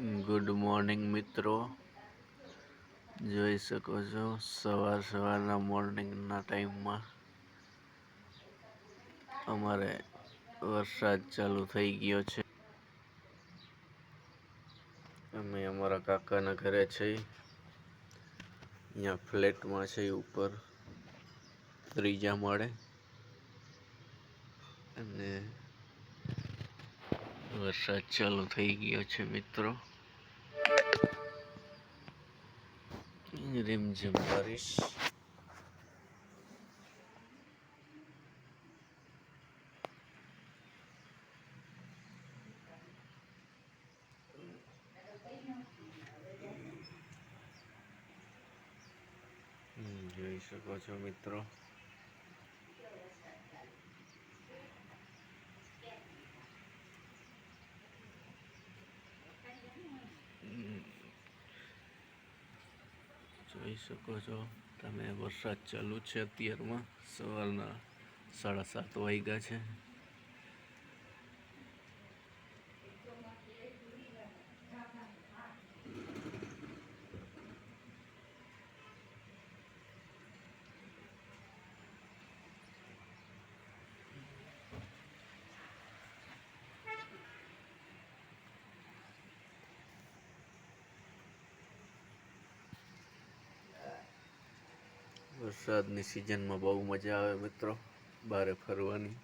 Good morning, મિત્રો. જોઈ શકો છો, સવાર સવારના મોર્નિંગના ટાઈમમાં અમારે વરસાદ ચાલુ થઈ ગયો છે. અમે અમારા કાકાના ઘરે છે અહીંયા ફ્લેટમાં છે ઉપર ત્રીજા માળે અને વરસાદ ચાલુ થઈ ગયો છે, મિત્રો. રીમઝીમ બારિશ હમ, જોઈ શકો છો મિત્રો જોઈ શકો છો. તમે વરસાદ ચાલુ છે અત્યારમાં. સવારના સાડા સાત વાગ્યા છે. વરસાદની સિઝનમાં બહુ મજા આવે મિત્રો. બારે ફરવાની.